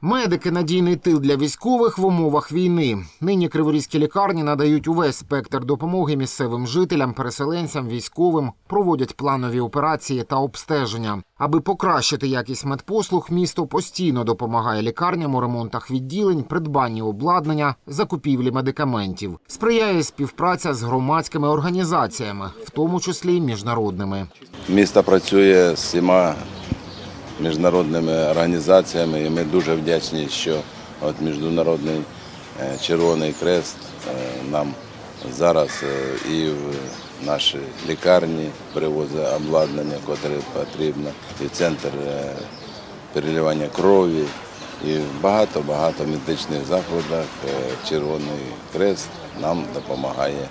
Медики надійний тил для військових в умовах війни. Нині криворізькі лікарні надають увесь спектр допомоги місцевим жителям, переселенцям, військовим, проводять планові операції та обстеження. Аби покращити якість медпослуг, місто постійно допомагає лікарням у ремонтах відділень, придбанні обладнання, закупівлі медикаментів. Сприяє співпраця з громадськими організаціями, в тому числі й міжнародними. Місто працює з всіма міжнародними організаціями, і ми дуже вдячні, що от Міжнародний е, Червоний Крест е, нам зараз е, і в наші лікарні привозить обладнання, яке потрібно, і центр переливання крові, і в багато-багато медичних закладах Червоний Крест нам допомагає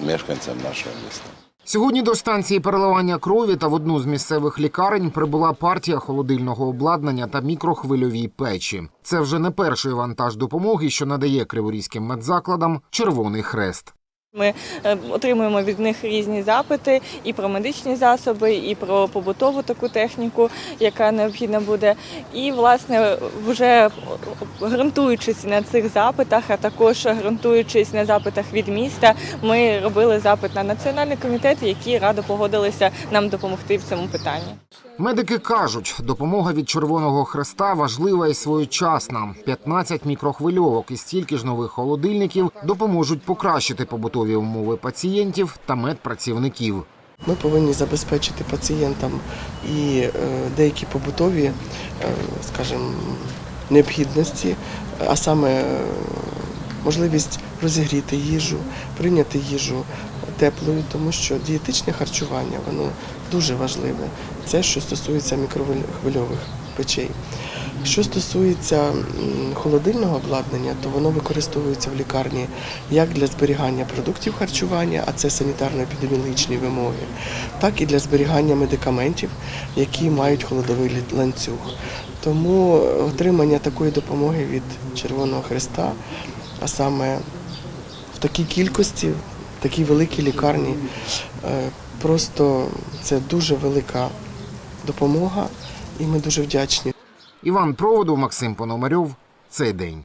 мешканцям нашого міста. Сьогодні до станції переливання крові та в одну з місцевих лікарень прибула партія холодильного обладнання та мікрохвильові печі. Це вже не перший вантаж допомоги, що надає криворізьким медзакладам Червоний Хрест. Ми е, отримуємо від них різні запити і про медичні засоби, і про побутову таку техніку, яка необхідна буде. І, власне, вже ґрунтуючись на цих запитах, а також ґрунтуючись на запитах від міста, ми робили запит на національний комітет, які радо погодилися нам допомогти в цьому питанні. Медики кажуть, допомога від Червоного Хреста важлива і своєчасна. 15 мікрохвильовок і стільки ж нових холодильників допоможуть покращити побутові умови пацієнтів та медпрацівників. Ми повинні забезпечити пацієнтам і е, деякі побутові, е, скажімо, необхідності, а саме е, можливість розігріти їжу, прийняти їжу теплою, тому що дієтичне харчування воно дуже важливе. Це що стосується мікрохвильових печей. Що стосується холодильного обладнання, то воно використовується в лікарні як для зберігання продуктів харчування, а це санітарно-епідеміологічні вимоги, так і для зберігання медикаментів, які мають холодовий ланцюг. Тому отримання такої допомоги від Червоного Христа, а саме в такій кількості, такій великій лікарні, е, просто це дуже велика допомога, і ми дуже вдячні. Іван Проводов, Максим Пономарьов. Цей день.